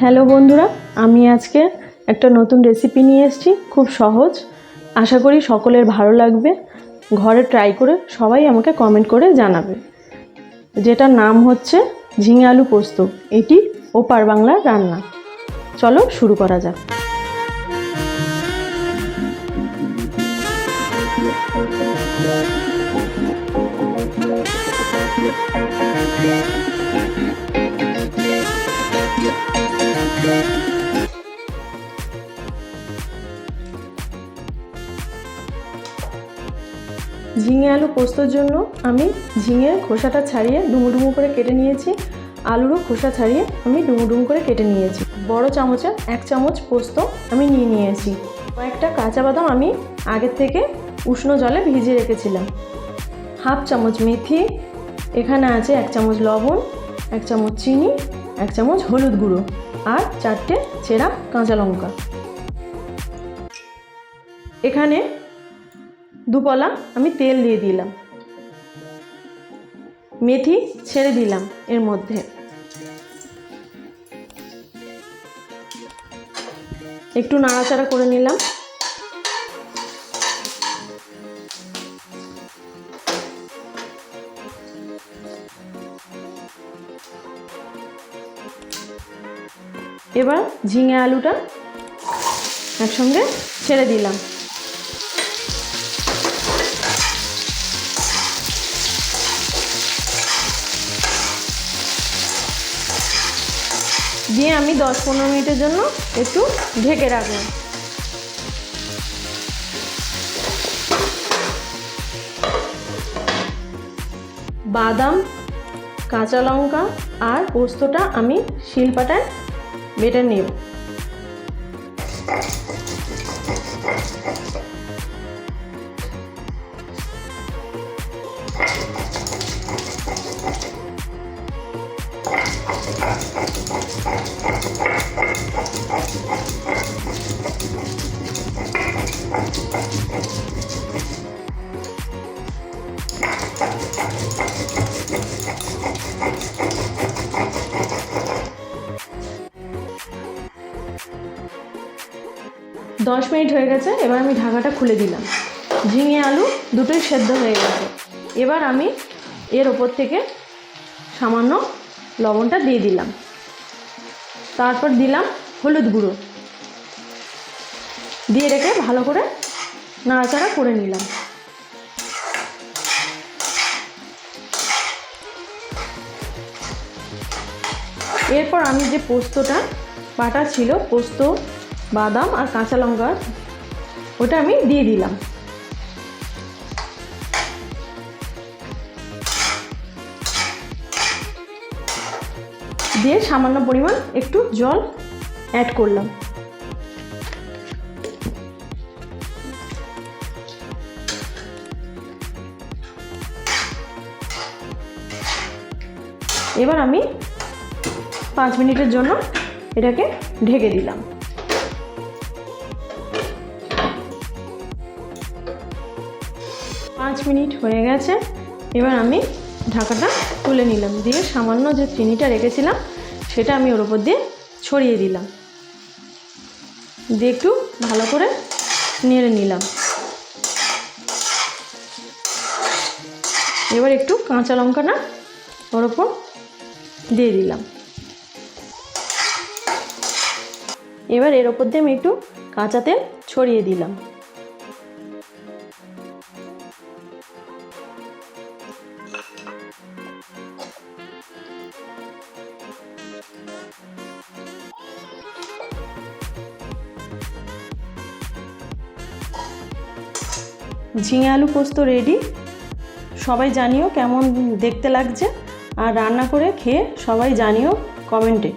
Hello বন্ধুরা, আমি আজকে একটা নতুন রেসিপি নিয়ে এসেছি, খুব সহজ। আশা করি সকলের ভালো লাগবে। ঘরে ট্রাই করে সবাই আমাকে কমেন্ট করে জানাবে। যেটার নাম হচ্ছে ঝিঙে আলু পোস্ত। এটি ওপার বাংলার রান্না। চলো শুরু করা যাক। ঝিঙে আলু পোস্তর জন্য আমি ঝিঙে খোসাটা ছাড়িয়ে ডুমো ডুমো করে কেটে নিয়েছি। আলুরও খোসা ছাড়িয়ে আমি ডুমো ডুমো করে কেটে নিয়েছি। বড় চামচে এক চামচ পোস্ত আমি নিয়ে নিয়েছি। কয়েকটা কাঁচা বাদাম আমি আগের থেকে উষ্ণ জলে ভিজিয়ে রেখেছিলাম। হাফ চামচ মেথি, এখানে আছে এক চামচ লবণ, এক চামচ চিনি, এক চামচ হলুদ গুঁড়ো। আর চারটে চেরা কাঁচা লঙ্কা। এখানে দুপলা আমি তেল দিয়ে দিলাম। মেথি ছেড়ে দিলাম এর মধ্যে। একটু নাড়াচাড়া করে নিলাম। এবার ঝিঙে আলুটা একসঙ্গে ছেড়ে দিলাম। দিয়ে আমি দশ পনেরো মিনিটের জন্য একটু ঢেকে রাখব বাদাম, কাঁচা লঙ্কা আর পোস্তটা আমি শিলপাটায় বেটে নেব দশ মিনিট হয়ে গেছে, এবার আমি ঢাকাটা খুলে দিলাম। ঝিঙে আলু দুটোই সেদ্ধ হয়ে গেছে। এবার আমি এর ওপর থেকে সামান্য লবণটা দিয়ে দিলাম। তারপর দিলাম হলুদ গুঁড়ো। দিয়ে রেখে ভালো করে নাড়াচাড়া করে নিলাম। এরপর আমি যে পোস্তটা, বাটা ছিল, পোস্ত বাদাম আর কাঁচা লঙ্কা, ওটা আমি দিয়ে দিলাম। দিয়ে সামান্য পরিমাণ একটু জল অ্যাড করলাম। এবার আমি পাঁচ মিনিটের জন্য এটাকে ঢেকে দিলাম। পাঁচ মিনিট হয়ে গেছে, এবার আমি ঢাকাটা তুলে নিলাম। দিয়ে সামান্য যে চিনিটা রেখেছিলাম, সেটা আমি ওর উপর দিয়ে ছড়িয়ে দিলাম। দিয়ে একটু ভালো করে নেড়ে নিলাম। এবার একটু কাঁচা লঙ্কাটা ওর ওপর দিয়ে দিলাম। এবার এর ওপর দিয়ে আমি একটু কাঁচা তেল ছড়িয়ে দিলাম। ঝিঙে আলু পোস্ত রেডি সবাই জানিও কেমন দেখতে লাগছে। আর রান্না করে খেয়ে সবাই জানিও কমেন্টে